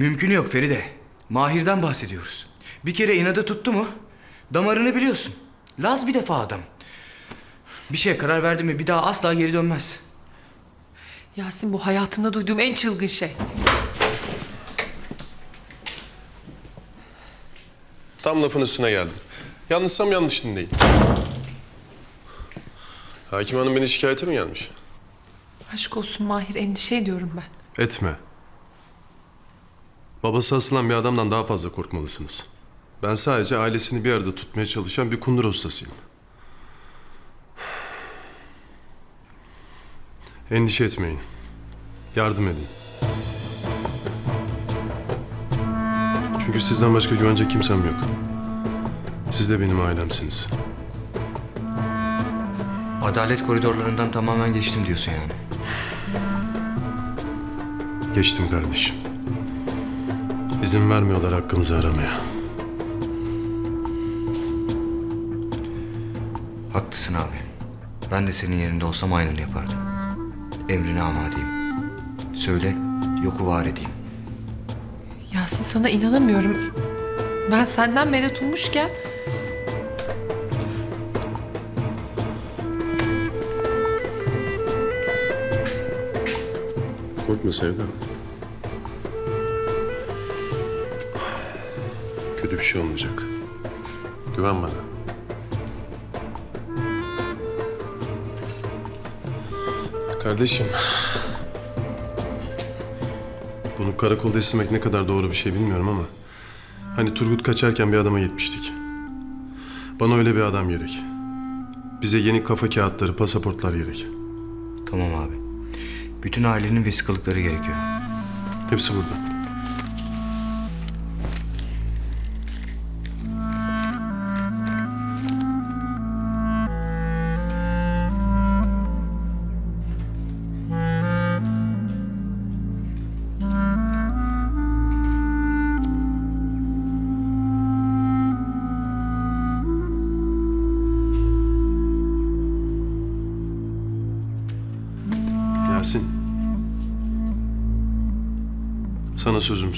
Mümkünü yok Feride. Mahir'den bahsediyoruz. Bir kere inadı tuttu mu damarını biliyorsun. Laz bir defa adam. Bir şeye karar verdi mi bir daha asla geri dönmez. Yasin bu hayatımda duyduğum en çılgın şey. Tam lafın üstüne geldim. Yanlışsam yanlış dinleyin. Hakim hanım beni şikayete mi gelmiş? Aşk olsun Mahir endişe ediyorum ben. Etme. Babası asılan bir adamdan daha fazla korkmalısınız. Ben sadece ailesini bir arada tutmaya çalışan bir kundur ustasıyım. Endişe etmeyin. Yardım edin. Çünkü sizden başka güvenecek kimsem yok. Siz de benim ailemsiniz. Adalet koridorlarından tamamen geçtim diyorsun yani. Geçtim kardeşim. İzin vermiyorlar hakkımızı aramaya. Haklısın abi. Ben de senin yerinde olsam aynını yapardım. Emrine amadeyim. Söyle, yoku var edeyim. Yasin sana inanamıyorum. Ben senden medet ummuşken Korkma Sevda. Bir şey olmayacak. Güven bana. Kardeşim. Bunu karakolda istemek ne kadar doğru bir şey bilmiyorum ama... Hani Turgut kaçarken bir adama gitmiştik. Bana öyle bir adam gerek. Bize yeni kafa kağıtları, pasaportlar gerek. Tamam abi. Bütün ailenin vesikalıkları gerekiyor. Hepsi burada.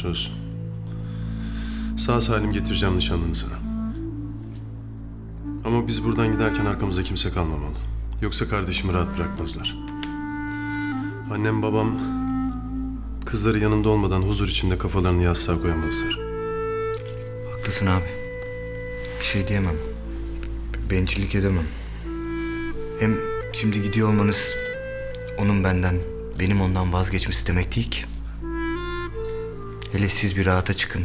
Söz. Sağ salim getireceğim nişanlını sana. Ama biz buradan giderken arkamızda kimse kalmamalı. Yoksa kardeşimi rahat bırakmazlar. Annem babam kızları yanında olmadan huzur içinde kafalarını yastığa koyamazlar. Haklısın abi. Bir şey diyemem. Bencillik edemem. Hem şimdi gidiyor olmanız onun benden, benim ondan vazgeçmesi demek değil ki. Hele siz bir rahata çıkın.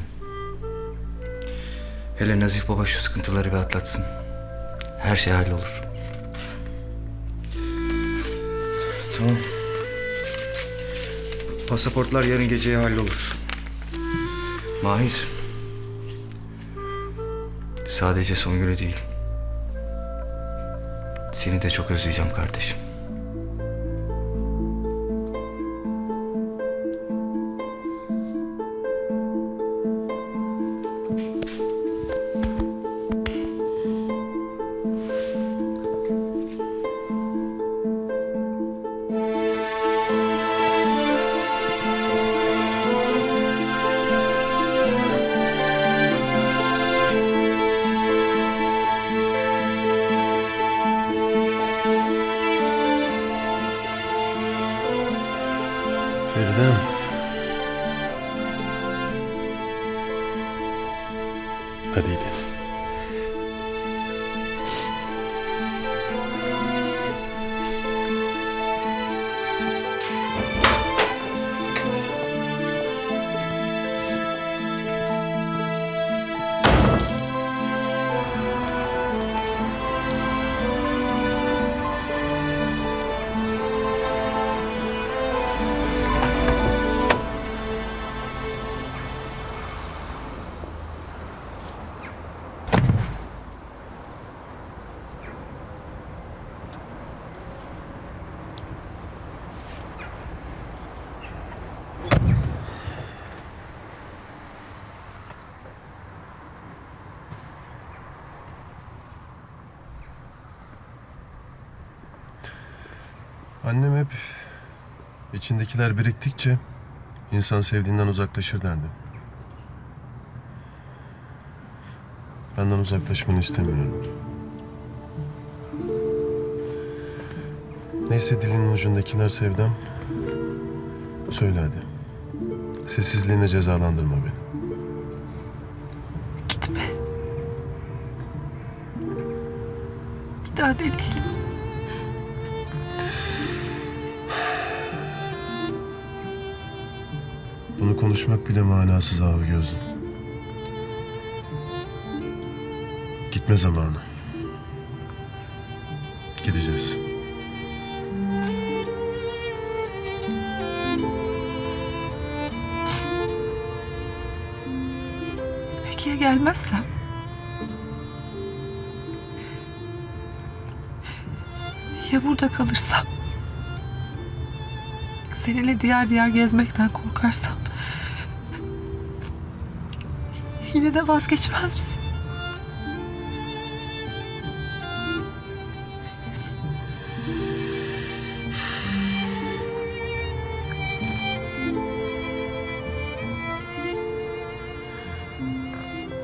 Hele Nazif Baba şu sıkıntıları bir atlatsın. Her şey hallolur. Tamam. Pasaportlar yarın geceye hallolur. Mahir. Sadece Songül'ü değil. Seni de çok özleyeceğim kardeşim. Annem hep içindekiler biriktikçe insan sevdiğinden uzaklaşır derdi. Benden uzaklaşmanı istemiyorum. Neyse dilinin ucundakiler sevdam. Söyle hadi. Sessizliğine cezalandırma beni. Gitme. Bir daha deneyelim. Bunu konuşmak bile manasız abi gözüm. Gitme zamanı. Gideceğiz. Peki ya gelmezsem? Ya burada kalırsam? Seninle diğer diğer gezmekten korkarsam? Yine de vazgeçmez misin?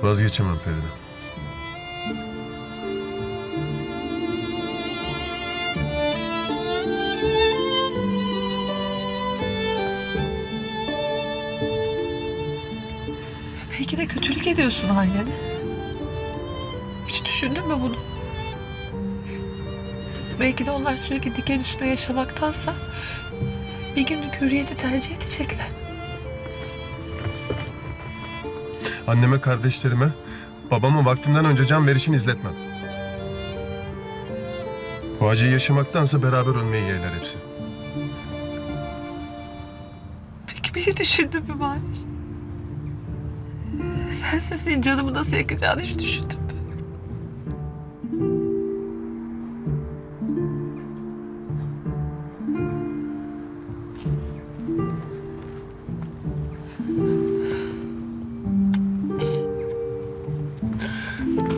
Vazgeçemem Feride. Kötülük ediyorsun ailene. Hiç düşündün mü bunu? Belki de onlar sürekli diken üstünde yaşamaktansa bir günlük hürriyeti tercih edecekler. Anneme, kardeşlerime, babama vaktinden önce can verişini izletmem. Bu acıyı yaşamaktansa beraber ölmeyi yeğler hepsi. Peki beni düşündün mü Mahir? Sensizliğin canımı nasıl yakacağını hiç düşündün mü?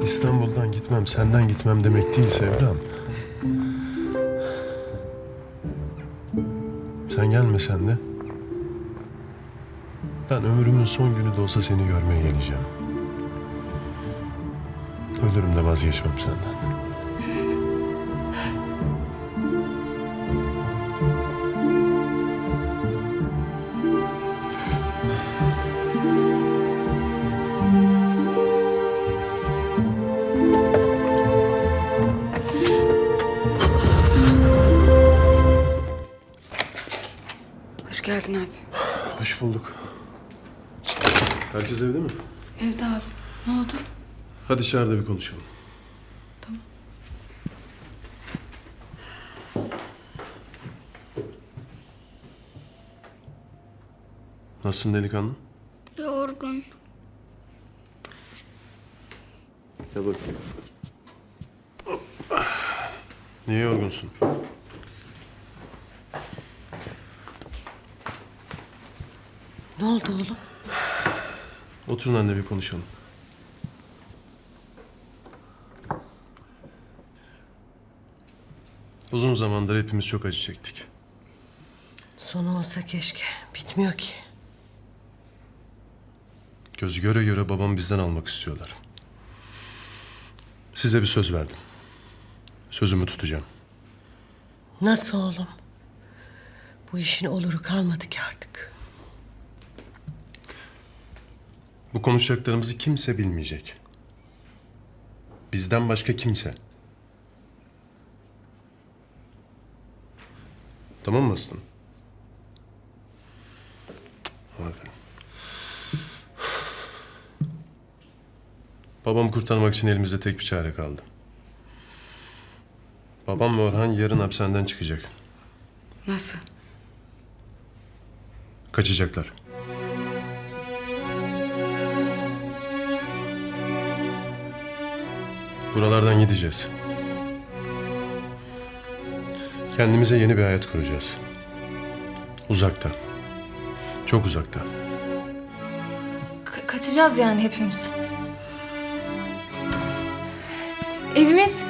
İstanbul'dan gitmem, senden gitmem demek değil Sevdam. Sen gelmesen de ben ömrümün son günü de olsa seni görmeye geleceğim. Ölürüm de vazgeçmem senden. Hoş geldin abi. Hoş bulduk. Herkes evde mi? Evde abi. Ne oldu? Hadi içeride bir konuşalım. Nasılsın delikanlı? Yorgun. Gel bakayım. Niye yorgunsun? Ne oldu oğlum? Oturun anne bir konuşalım. Uzun zamandır hepimiz çok acı çektik. Sonu olsa keşke. Bitmiyor ki. Gözü göre göre babam bizden almak istiyorlar. Size bir söz verdim. Sözümü tutacağım. Nasıl oğlum? Bu işin oluru kalmadı ki artık. Bu konuşacaklarımızı kimse bilmeyecek. Bizden başka kimse. Tamam mı Aslan? Aferin. Babamı kurtarmak için elimizde tek bir çare kaldı. Babam ve Orhan yarın hapishaneden çıkacak. Nasıl? Kaçacaklar. Buralardan gideceğiz. Kendimize yeni bir hayat kuracağız. Uzakta. Çok uzakta. Ka- kaçacağız yani hepimiz. Evimiz,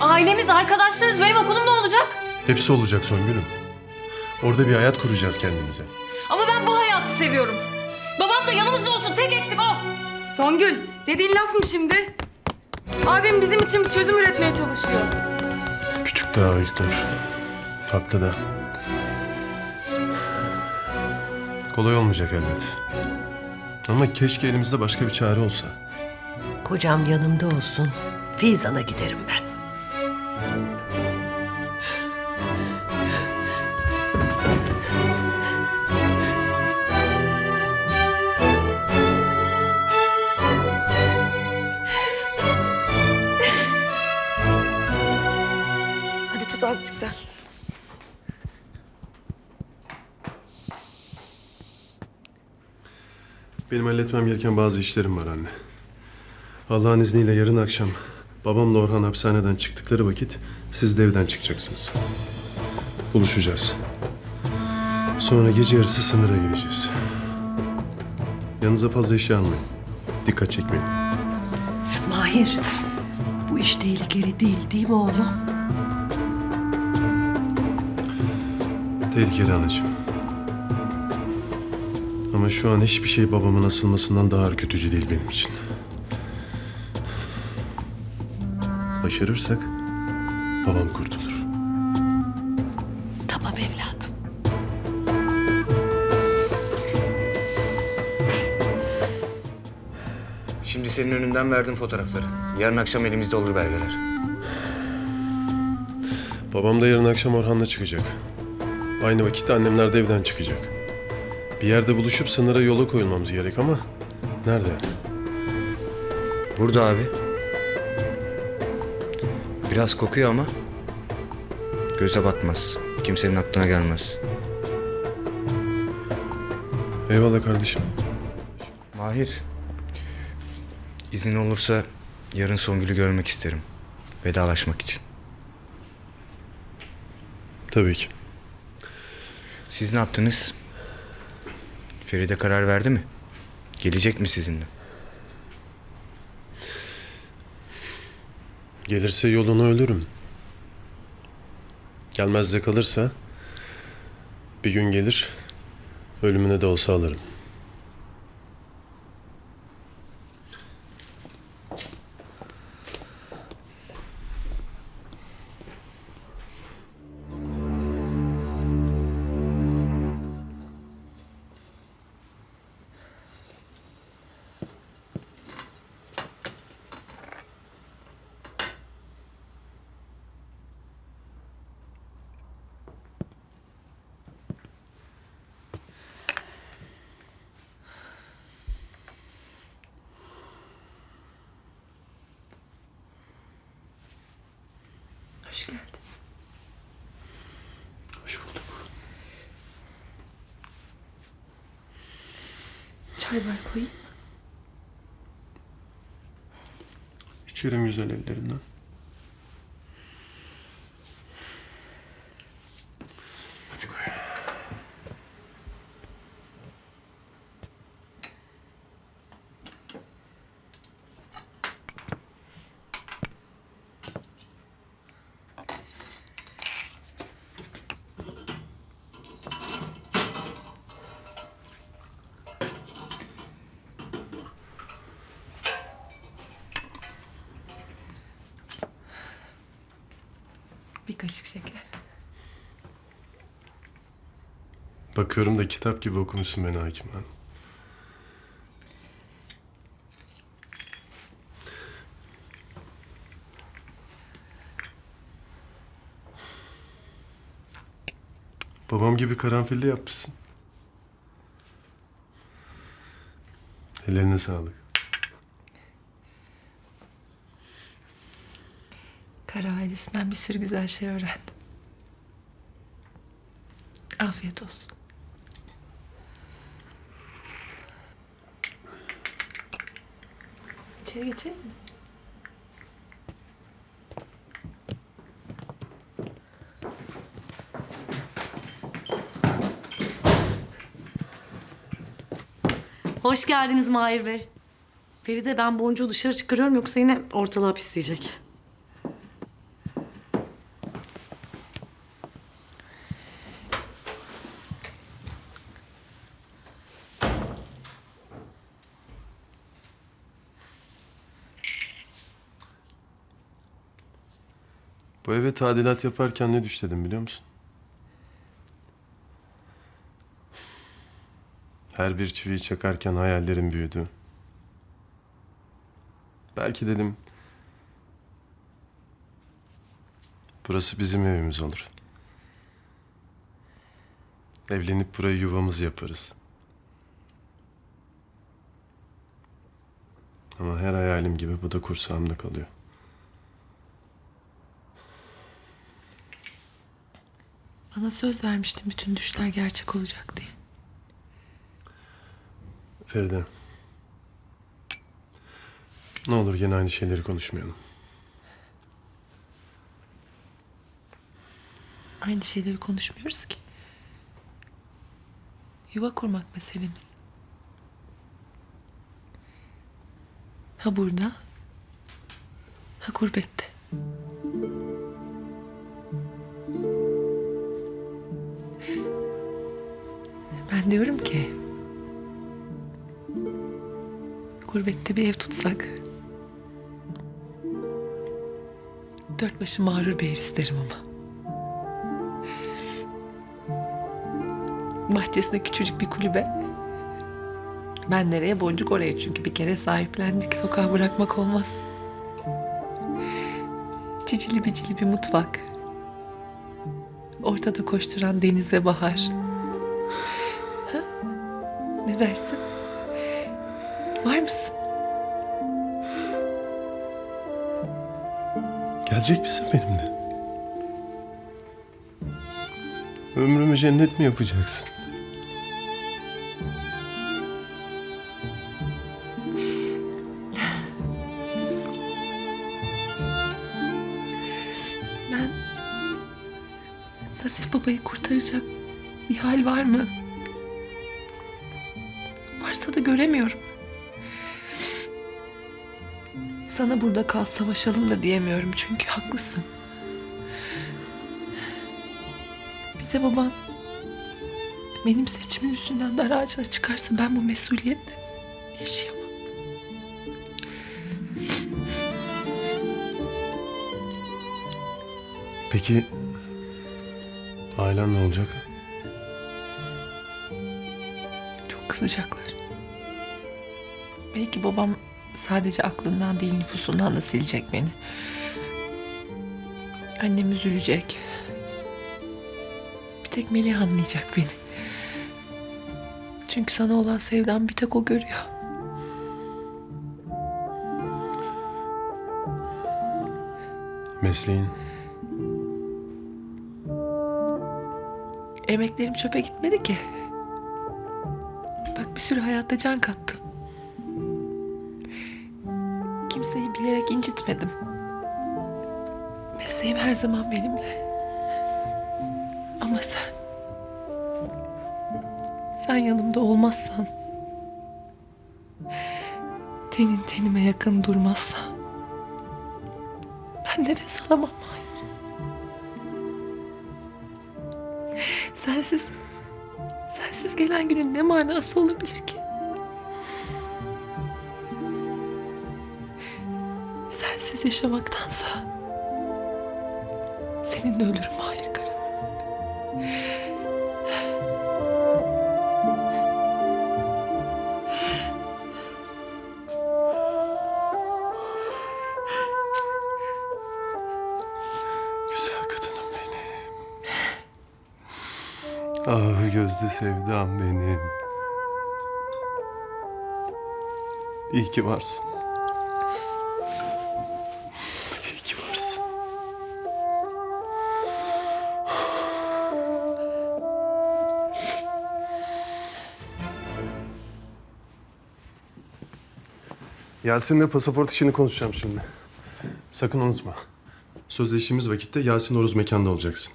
ailemiz, arkadaşlarımız, benim okulum ne olacak? Hepsi olacak Songül'üm. Orada bir hayat kuracağız kendimize. Ama ben bu hayatı seviyorum. Babam da yanımızda olsun, tek eksik o. Songül, dediğin laf mı şimdi? Abim bizim için bir çözüm üretmeye çalışıyor. Küçük daha İlknur. Haklı da. Kolay olmayacak elbet. Ama keşke elimizde başka bir çare olsa. Kocam yanımda olsun. Fizan'a giderim ben. Da. Benim halletmem gereken bazı işlerim var anne. Allah'ın izniyle yarın akşam babamla Orhan hapishaneden çıktıkları vakit siz de evden çıkacaksınız. Buluşacağız. Sonra gece yarısı sınıra gideceğiz. Yanınıza fazla eşya almayın. Dikkat çekmeyin. Mahir, bu iş tehlikeli değil değil mi oğlum? Tehlikeli anacığım. Ama şu an hiçbir şey babamın asılmasından daha ürkütücü değil benim için. Başarırsak babam kurtulur. Tamam evladım. Şimdi senin önünden verdim fotoğrafları. Yarın akşam elimizde olur belgeler. Babam da yarın akşam Orhan'la çıkacak. Aynı vakitte annemler de evden çıkacak. Bir yerde buluşup sınıra yola koyulmamız gerek ama nerede? Burada abi. Biraz kokuyor ama göze batmaz. Kimsenin aklına gelmez. Eyvallah kardeşim. Mahir. izin olursa yarın Songül'ü görmek isterim. Vedalaşmak için. Tabii ki. Siz ne yaptınız? Feride karar verdi mi? Gelecek mi sizinle? Gelirse yolunu ölürüm. Gelmez de kalırsa bir gün gelir ölümüne de olsa alırım. Hoş geldin. Hoş bulduk. Çay var koyayım. İçerim güzel ellerinden. Hadi koy. Bir kaşık şeker. Bakıyorum da kitap gibi okumuşsun beni Hakim. Babam gibi karanfilli yapmışsın. Ellerine sağlık. Kara ailesinden bir sürü güzel şey öğrendim. Afiyet olsun. İçeri geçelim mi? Hoş geldiniz Mahir Bey. Feride ben boncuğu dışarı çıkarıyorum yoksa yine ortalığa pisleyecek. Bu eve tadilat yaparken ne düş dedim biliyor musun? Her bir çiviyi çakarken hayallerim büyüdü. Belki dedim... Burası bizim evimiz olur. Evlenip burayı yuvamız yaparız. Ama her hayalim gibi bu da kursağımda kalıyor. Bana söz vermiştin bütün düşler gerçek olacak diye. Feride. Ne olur yine aynı şeyleri konuşmayalım. Aynı şeyleri konuşmuyoruz ki. Yuva kurmak meselemiz. Ha burada, ha gurbette. Ben diyorum ki... Gurbette bir ev tutsak... Dört başı mağrur bir ev isterim ama. Bahçesinde küçücük bir kulübe. Ben nereye boncuk oraya çünkü bir kere sahiplendik. Sokağa bırakmak olmaz. Cicili bicili bir mutfak. Ortada koşturan deniz ve bahar. Ne dersin? Var mısın? Gelecek misin benimle? Ömrümü cennet mi yapacaksın? Ben Nasif babayı kurtaracak bir hal var mı? Göremiyorum. Sana burada kal savaşalım da diyemiyorum çünkü haklısın. Bir de baban benim seçimim yüzünden dar ağacına çıkarsa ben bu mesuliyetle yaşayamam. Peki ailen ne olacak? Çok kızacaklar. Belki babam sadece aklından değil nüfusundan da silecek beni. Annem üzülecek. Bir tek Melih anlayacak beni. Çünkü sana olan sevdam bir tek o görüyor. Mesleğin. Emeklerim çöpe gitmedi ki. Bak bir sürü hayatta can kattım. İncitmedim. Mesleğim her zaman benimle. Ama sen... Sen yanımda olmazsan... Tenin tenime yakın durmazsa... Ben nefes alamam Mahir. Sensiz... Sensiz gelen günün ne manası olabilir ki? Sensiz yaşamaktansa... Seninle ölürüm Mahir Kara. Güzel kadınım benim. Ah gözlü sevdam benim. İyi ki varsın. Yasin'le pasaport işini konuşacağım şimdi. Sakın unutma. Sözleştiğimiz vakitte Yasin Oruz mekanda olacaksın.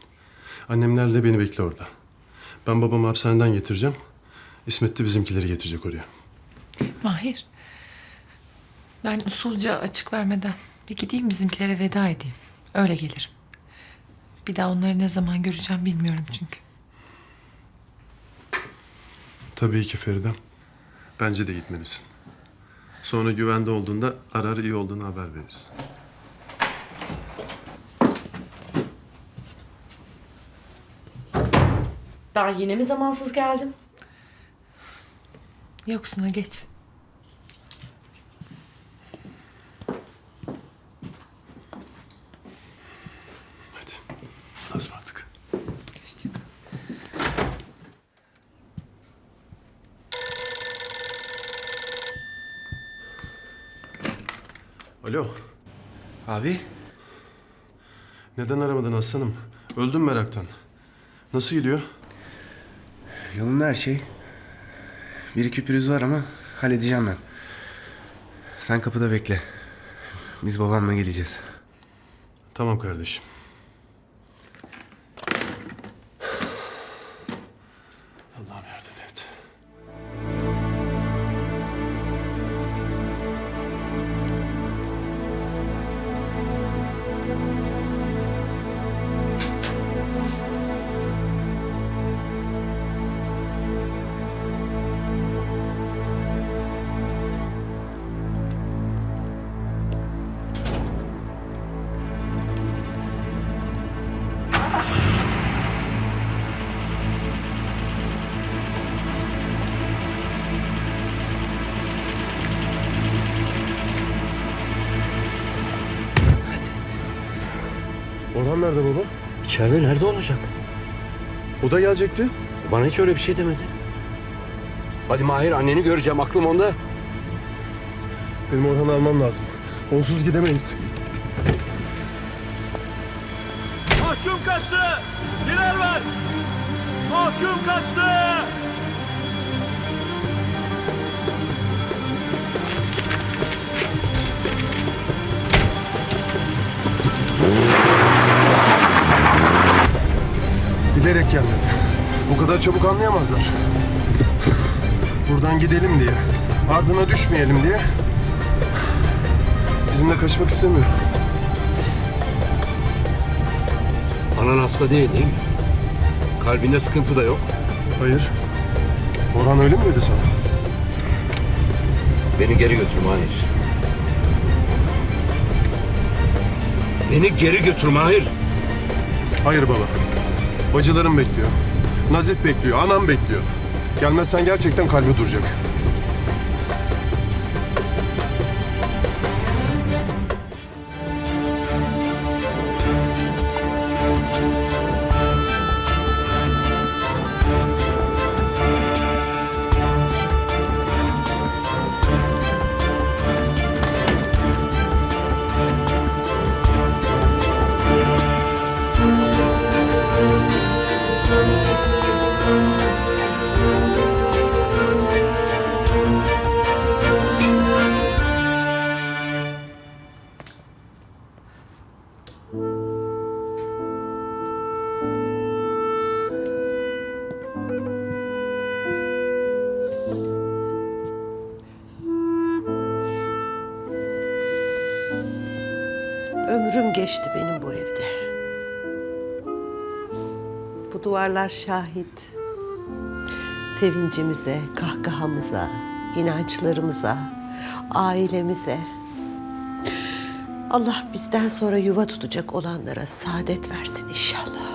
Annemlerle beni bekle orada. Ben babamı hapishaneden getireceğim. İsmet de bizimkileri getirecek oraya. Mahir. Ben usulca açık vermeden bir gideyim bizimkilere veda edeyim. Öyle gelirim. Bir daha onları ne zaman göreceğim bilmiyorum çünkü. Tabii ki Feridem. Bence de gitmelisin. Sonra güvende olduğunda arar iyi olduğunu haber veririz. Daha yine mi zamansız geldim? Yoksuna geç. Abi Neden aramadın aslanım? Öldüm meraktan. Nasıl gidiyor? yolunda her şey. Bir iki pürüz var ama halledeceğim ben. Sen kapıda bekle. Biz babamla geleceğiz. Tamam kardeşim. Orhan nerede baba? İçeride nerede olacak? O da gelecekti. Bana hiç öyle bir şey demedi. Hadi Mahir anneni göreceğim aklım onda. Benim Orhan'ı almam lazım. Onsuz gidemeyiz. Mahkum kaçtı! Diler var! Mahkum kaçtı! Bilerek gelmedi. Bu kadar çabuk anlayamazlar. Buradan gidelim diye, ardına düşmeyelim diye bizimle kaçmak istemiyor. Anan hasta değil değil mi? Kalbinde sıkıntı da yok. Hayır. Orhan öyle mi dedi sana? Beni geri götür Mahir. Beni geri götür Mahir. Hayır baba. Bacılarım bekliyor. Nazif bekliyor, anam bekliyor. Gelmezsen gerçekten kalbi duracak. Ömrüm geçti benim bu evde. Bu duvarlar şahit. Sevincimize, kahkahamıza, inançlarımıza, ailemize. Allah bizden sonra yuva tutacak olanlara saadet versin inşallah.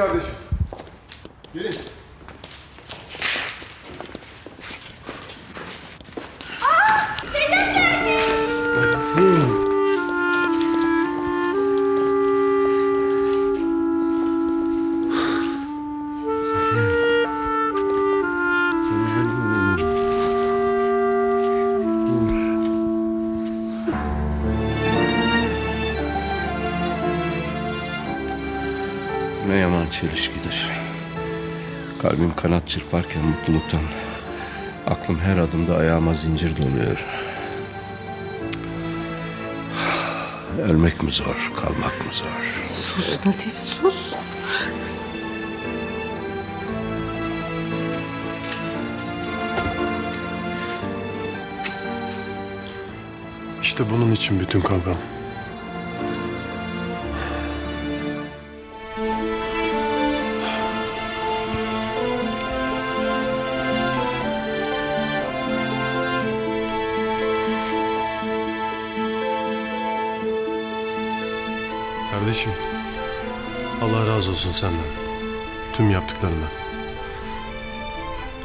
Kardeşim. Çelişkidir. Kalbim kanat çırparken mutluluktan aklım her adımda ayağıma zincir doluyor. Ölmek mi zor, kalmak mı zor? Sus Nazif sus. İşte bunun için bütün kavgam. Kardeşim, Allah razı olsun senden. Tüm yaptıklarından.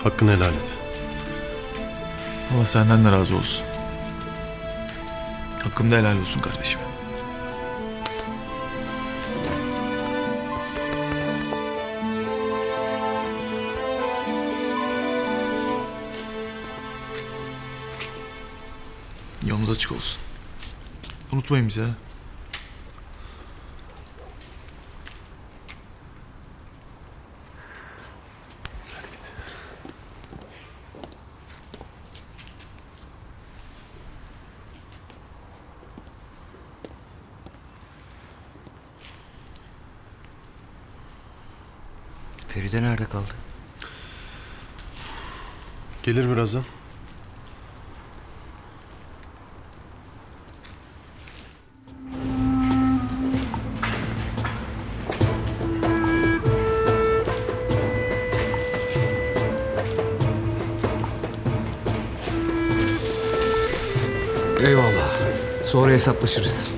Hakkını helal et. Allah senden de razı olsun. Hakkımda helal olsun kardeşim. Yolunuz açık olsun. Unutmayın bizi ha. Hadi git. Feride nerede kaldı? Gelir birazdan. Eyvallah. Sonra hesaplaşırız.